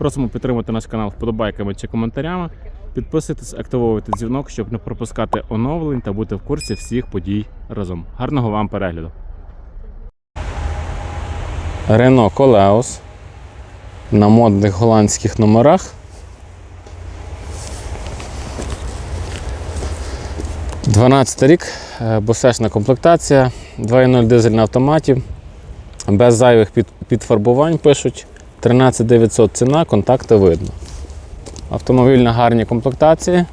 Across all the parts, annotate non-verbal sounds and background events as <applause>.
Просимо підтримати наш канал вподобайками чи коментарями. Підписуйтесь, активовуйте дзвінок, щоб не пропускати оновлень та бути в курсі всіх подій разом. Гарного вам перегляду! Рено Колеос на модних голландських номерах. 12 рік, е, босешна комплектація, 2.0 дизель на автоматі, без зайвих підфарбувань пишуть. 13 900 ціна, контакти видно. Автомобіль на гарній комплектації.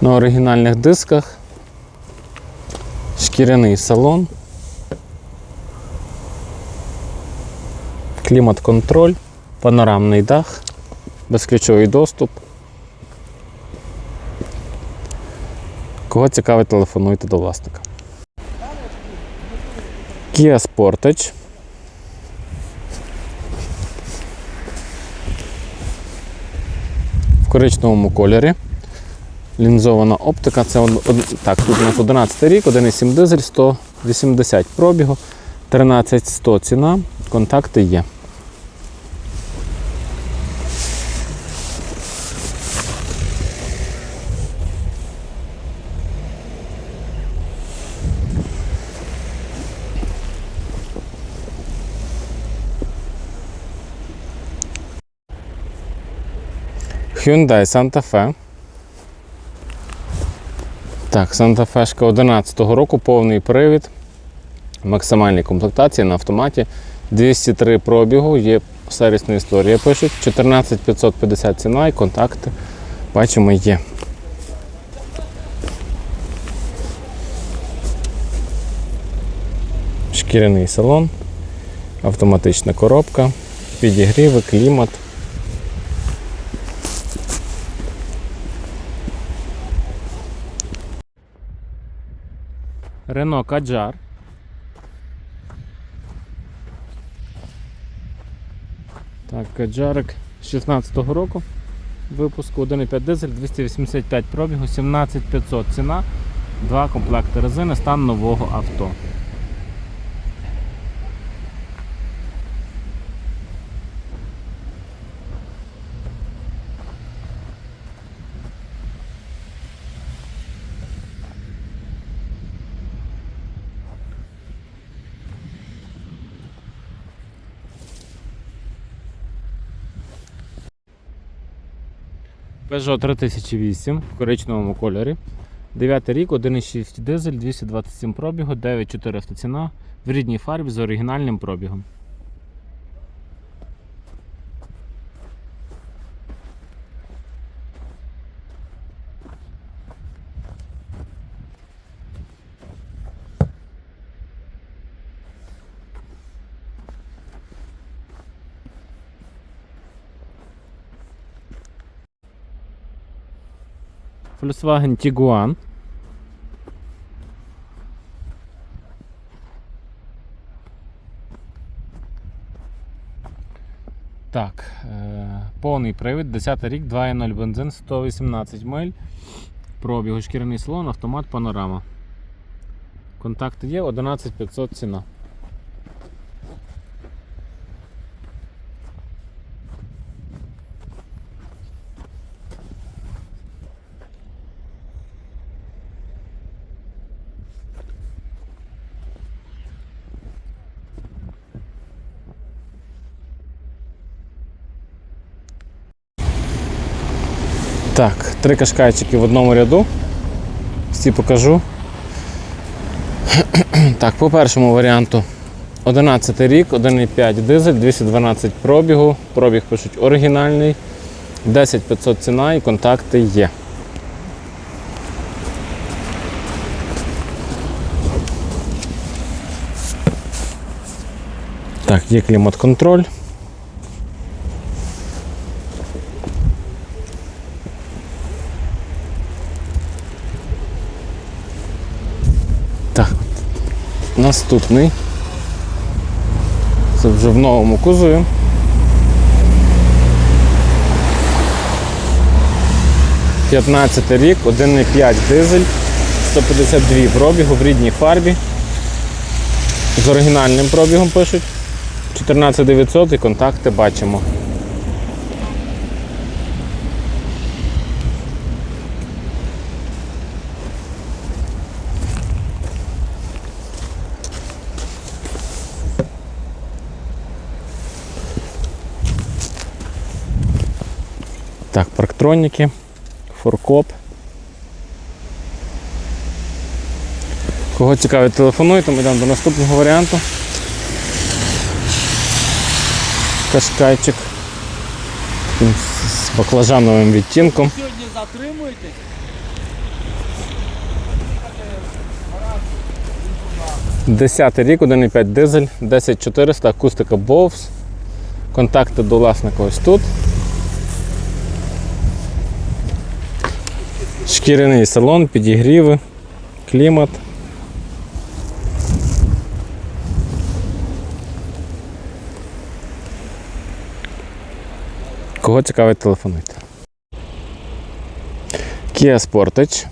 На оригінальних дисках. Шкіряний салон. Клімат-контроль, панорамний дах, безключовий доступ. Кого цікавить, телефонуйте до власника. Kia Sportage. В коричневому кольорі. Лінзована оптика. Це так, тут у нас 11 рік, 1,7 дизель, 180 пробігу, 13100 ціна, контакти є. Hyundai Santa Fe. Так, Santa Fe 11 року, повний привід. Максимальні комплектації на автоматі. 203 пробігу, є сервісна історія. Пишуть 14550 ціна і контакти. Бачимо, є. Шкіряний салон, автоматична коробка, підігріви, клімат. Рено Каджар. Так, Каджарик 16-го року. Випуску 1,5 дизель, 285 пробігу, 17500 ціна, два комплекти резини, стан нового авто. Peugeot 3008 в коричневому кольорі. 9 рік, 1,6 дизель, 227 пробігу, 9400 ціна в рідній фарбі з оригінальним пробігом. Volkswagen Tiguan. Так, е, повний привід, 10 рік, 2.0 бензин, 118 миль. Пробігу шкіряний салон, автомат, панорама. Контакти є, 11500 ціна. Так, три кашкайчики в одному ряду. Всі покажу. <clears throat> Так, по першому варіанту 11 рік, 1,5 дизель, 212 пробігу. Пробіг пишуть оригінальний. 10 500 ціна і контакти є. Так, є клімат-контроль. Наступний. Це вже в новому кузові. П'ятнадцятий рік, 1,5 дизель, 152 пробігу в рідній фарбі. З оригінальним пробігом пишуть. 14900 і контакти бачимо. Так, парктроніки, форкоп. Кого цікавить, телефонуйте, ми йдемо до наступного варіанту. Кашкайчик з баклажановим відтінком. Сьогодні затримуєте? Десятий рік, 1,5 дизель, 10400, акустика Bose. Контакти до власника ось тут. Шкіряний салон, підігріви, клімат. Кого цікавить, телефонуйте. Kia Sportage.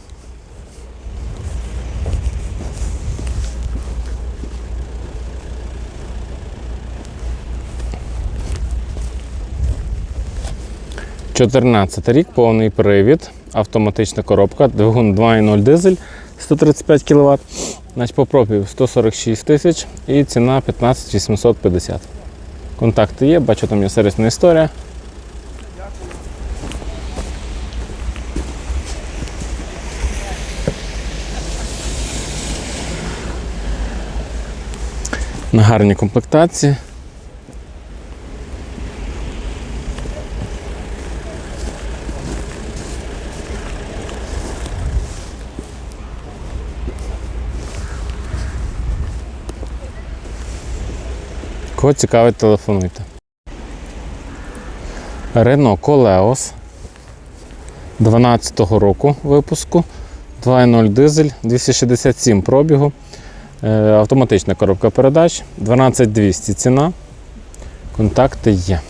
Чотирнадцятий рік, повний привід, автоматична коробка, двигун 2.0 дизель 135 кВт. Значить, по пробігу 146 тисяч і ціна 15 850. Контакти є, бачу, там є сервісна історія. На гарній комплектації. Кого цікавить, телефонуйте. Рено Колеос 12-го року випуску. 2.0 дизель, 267 пробігу. Е, Автоматична коробка передач, 12200 ціна. Контакти є.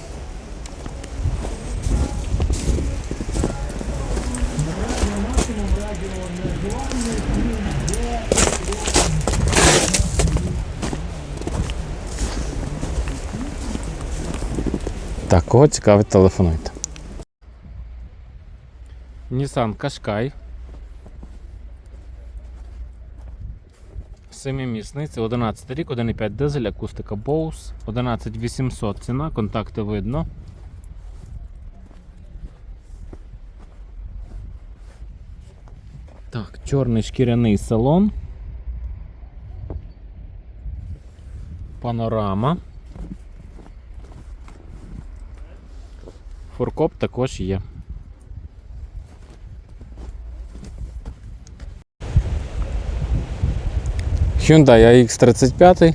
Так, кого цікавить, телефонуйте. Nissan Qashqai. Семимісний, це 11 рік, 1,5 дизель, акустика Bose, 11800 ціна, контакти видно. Так, чорний шкіряний салон. Панорама. Форкоп також є. Hyundai AX35.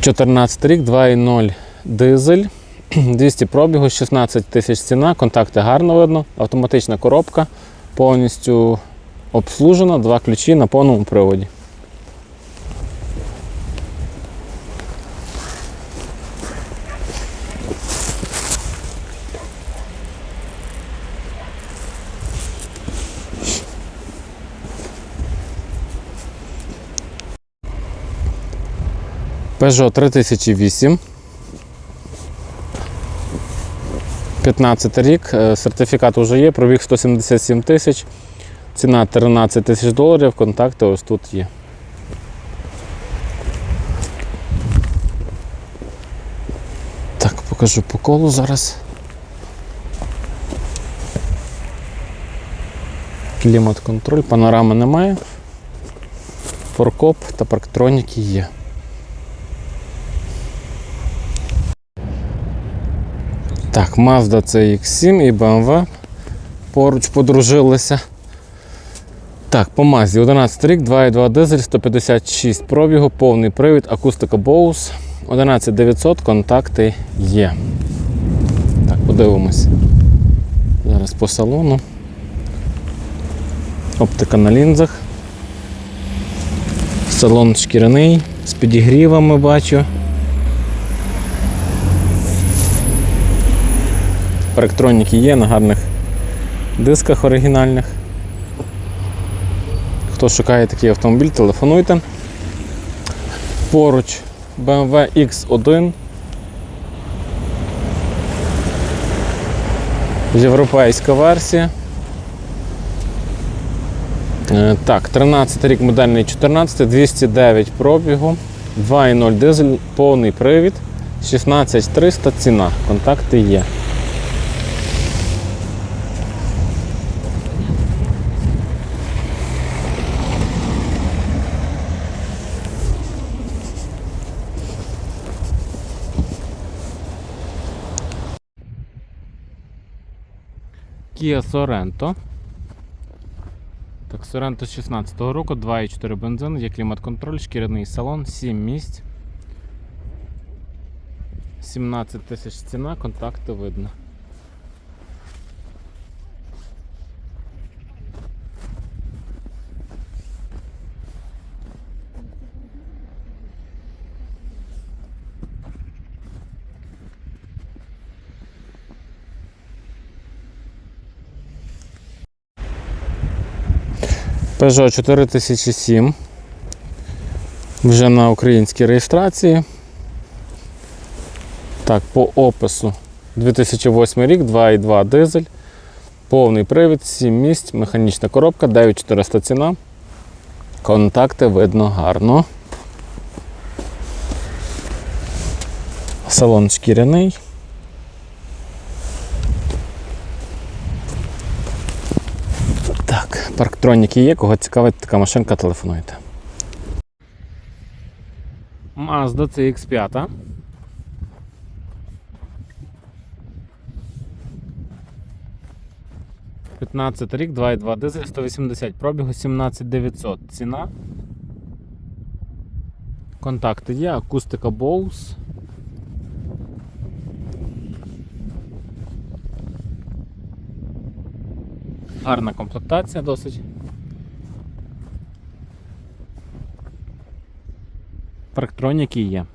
14 рік, 2.0 дизель. <clears throat> 200 пробігу, 16 тисяч ціна, контакти гарно видно, автоматична коробка, повністю обслужена, два ключі на повному приводі. Peugeot 3008. 15 рік, е, сертифікат вже є, пробіг 177 тисяч, ціна 13 тисяч доларів, контакти ось тут є. Так, покажу по колу зараз. Клімат-контроль, панорами немає. Форкоп та парктроніки є. Так, Mazda CX7 і BMW поруч подружилися. Так, по Mazda 11 рік, 2,2 дизель, 156 пробігу, повний привід, акустика Bose, 11900, контакти є. Так, подивимось. Зараз по салону. Оптика на лінзах. Салон шкіряний, з підігрівами бачу. Парктроніки є на гарних дисках оригінальних. Хто шукає такий автомобіль, телефонуйте. Поруч BMW X1. Європейська версія. Е, Так, 13 рік модельний 14, 209 пробігу, 2.0 дизель, повний привід, 16300 ціна. Контакти є. Kia Sorento. Так, Sorento 16 року, 2,4 бензин, є клімат-контроль, шкіряний салон, 7 місць. 17 тисяч ціна, контакти видно. Peugeot 4007. Вже на українській реєстрації. Так, по опису 2008 рік, 2,2 дизель, повний привід, 7 місць, механічна коробка, 9400 ціна. Контакти видно гарно. Салон шкіряний. Так, парктроніки є, кого цікавить така машинка, телефонуйте. Mazda CX5. П'ятнадцятий рік, 2,2 дизель, 180 пробігу, 17900 ціна. Контакти є, акустика Bose. Гарна комплектація досить. Парктроніки є.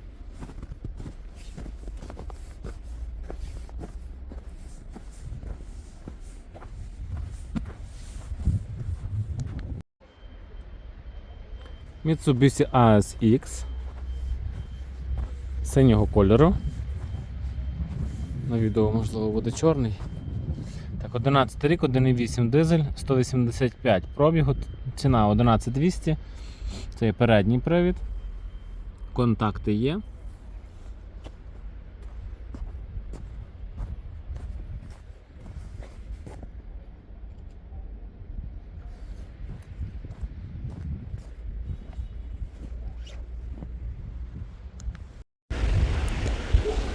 Mitsubishi ASX синього кольору. На відео можливо буде чорний. Так, 11 рік, 1,8 дизель, 185 пробігу, ціна 11200. Це є передній привід. Контакти є.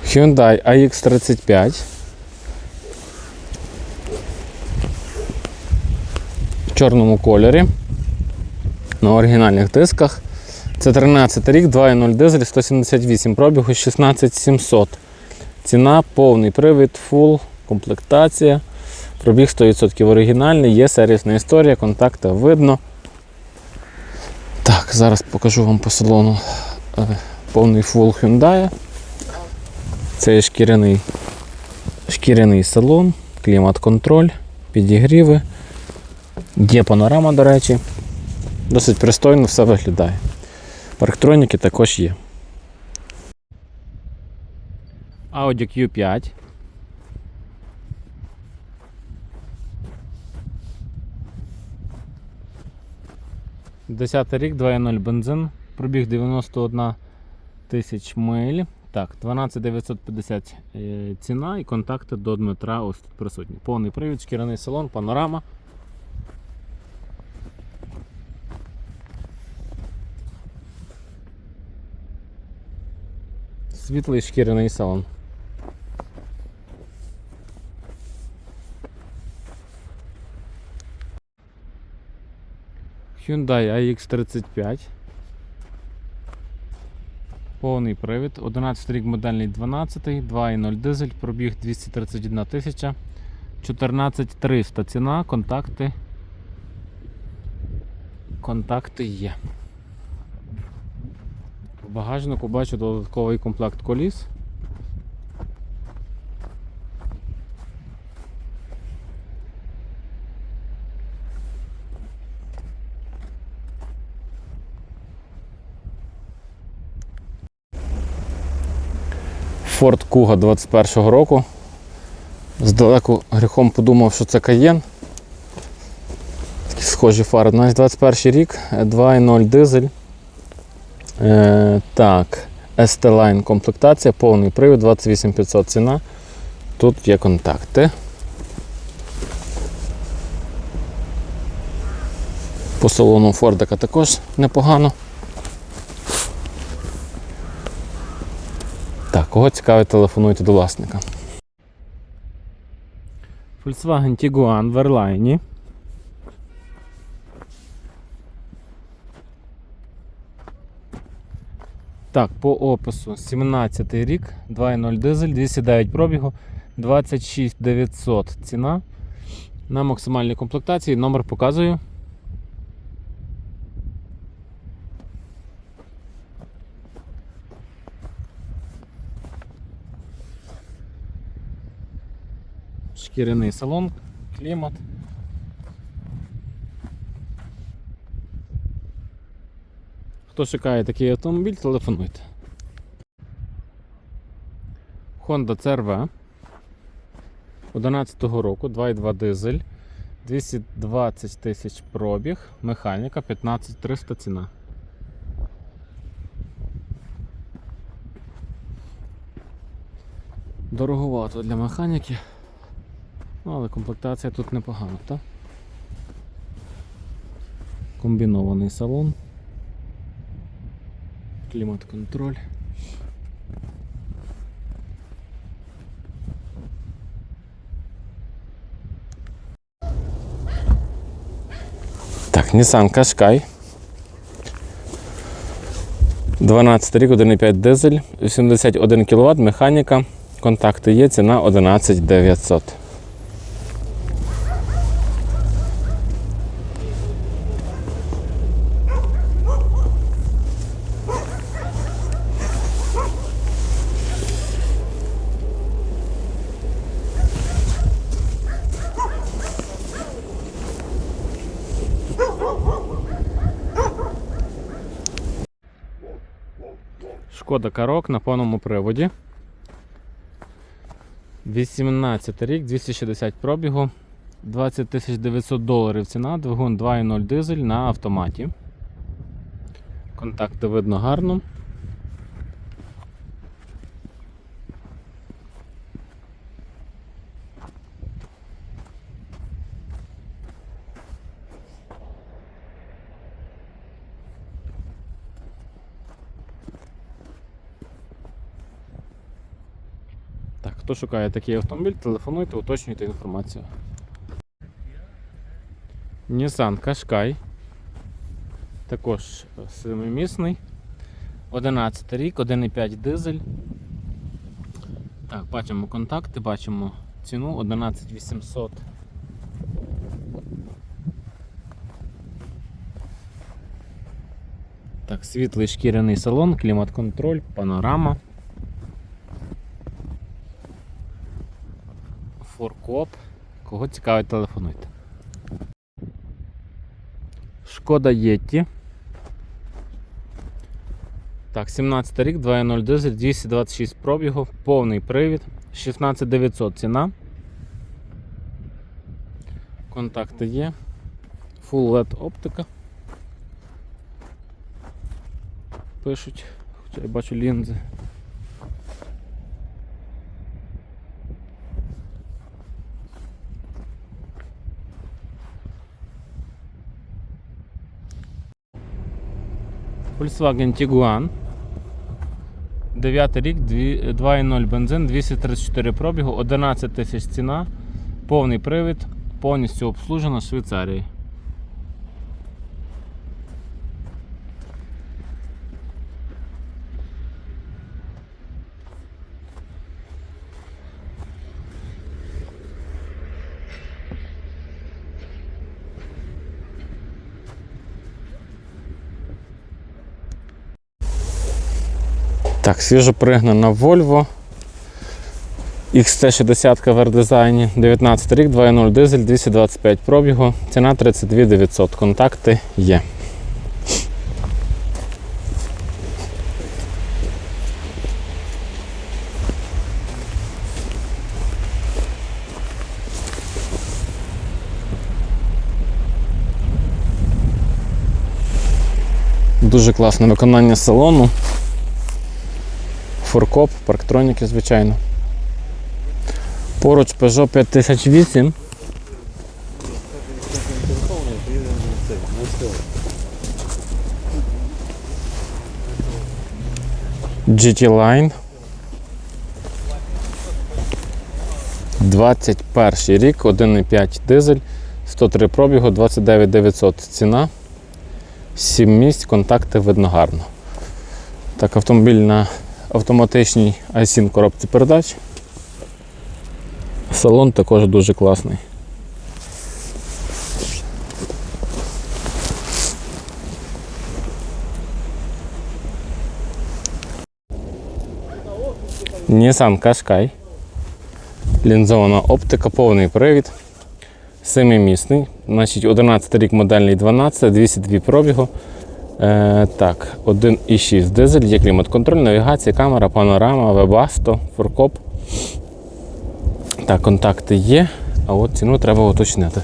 Hyundai AX35. В чорному кольорі. На оригінальних дисках. Це 13 рік, 2.0 дизель, 178 пробігу, 16700. Ціна, повний привід, фул, комплектація. Пробіг 100% оригінальний, є сервісна історія, контакти видно. Так, зараз покажу вам по салону е, повний фул Hyundai. Це шкіряний, шкіряний салон, клімат-контроль, підігріви. Є панорама, до речі. Досить пристойно все виглядає. Парктроніки також є. Audi Q5. Десятий рік, 2.0 бензин, пробіг 91 тисяч миль. Так, 12950 е, ціна і контакти до Дмитра ось тут присутні. Повний привід, шкіряний салон, панорама. Світлий шкіряний салон. Hyundai iX35. Повний привід. 11 рік модельний 12, 2.0 дизель, пробіг 231 тисяча. 14300 ціна, контакти. Контакти є. Багажнику бачу додатковий комплект коліс. Ford Kuga 21 року. Здалеку гріхом подумав, що це Cayenne. Такі схожі фари. Навіть 21 рік, 2.0 дизель. Е, так, ST-Line комплектація, повний привід, 28500 ціна. Тут є контакти. По салону Фордика також непогано. Так, кого цікавить, телефонуйте до власника. Volkswagen Tiguan в Airline. Так, по опису 17 рік, 2.0 дизель, 209 пробігу, 26 900 ціна. На максимальній комплектації номер показую. Шкіряний салон, клімат. Хто шукає такий автомобіль, телефонуйте. Honda CRV 11 року, 2.2 дизель, 220 тисяч пробіг, механіка 15300 ціна. Дороговато для механіки. Ну, але комплектація тут непогана, так? Комбінований салон. Клімат-контроль. Так, Nissan Qashqai. 12 рік, 1,5 дизель, 81 кВт, механіка. Контакти є, ціна 11 900. Шкода Карок на повному приводі. 18 рік, 260 пробігу, 20 900 доларів ціна, двигун 2.0 дизель на автоматі. Контакти видно гарно. Хто шукає такий автомобіль, телефонуйте, уточнюйте інформацію. Nissan Qashqai. Також семимісний. 11 рік, 1,5 дизель. Так, бачимо контакти, бачимо ціну 11800. Так, світлий шкіряний салон, клімат-контроль, панорама. Форкоп. Кого цікавить, телефонуйте. Шкода Єтті. Так, 17 рік, 2.0 дизель, 226 пробігу, повний привід, 16900 ціна. Контакти є. Full LED оптика. Пишуть, хоча я бачу лінзи. Volkswagen Tiguan. 9 рік, 2,0 бензин, 234 пробігу, 11 тисяч ціна, повний привід, повністю обслужена Швейцарії. Так, свіжо пригнана Volvo XC60 в R-дизайні, 19 рік, 2.0 дизель, 225 пробігу, ціна 32 900. Контакти є. Дуже класне виконання салону. Форкоп, парктроніки, звичайно. Поруч Peugeot 5008. GT Line. 21 рік, 1,5 дизель, 103 пробігу, 29 900 ціна. 7 місць, контакти видно гарно. Так, автомобіль на автоматичній ISIN коробці передач. Салон також дуже класний. Nissan Qashqai. Лінзована оптика, повний привід. Семимісний. Значить, 11 рік модельний 12, 202 пробігу. Е, так, 1,6 дизель, є клімат-контроль, навігація, камера, панорама, вебасто, форкоп. Так, контакти є, а от ціну треба уточнити.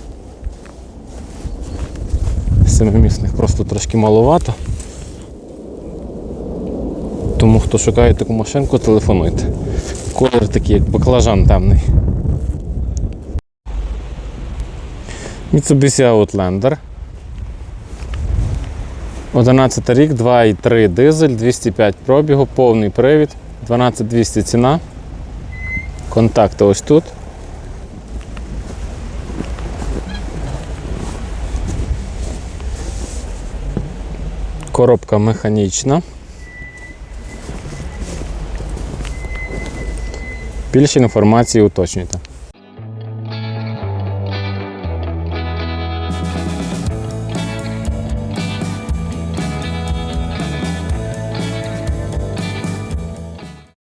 Семимісних просто трошки маловато. Тому хто шукає таку машинку, телефонуйте. Колір такий, як баклажан темний. Mitsubishi Outlander. 11 рік, 2,3 дизель, 205 пробігу, повний привід, 12200 ціна. Контакти ось тут. Коробка механічна. Більше інформації уточнюйте.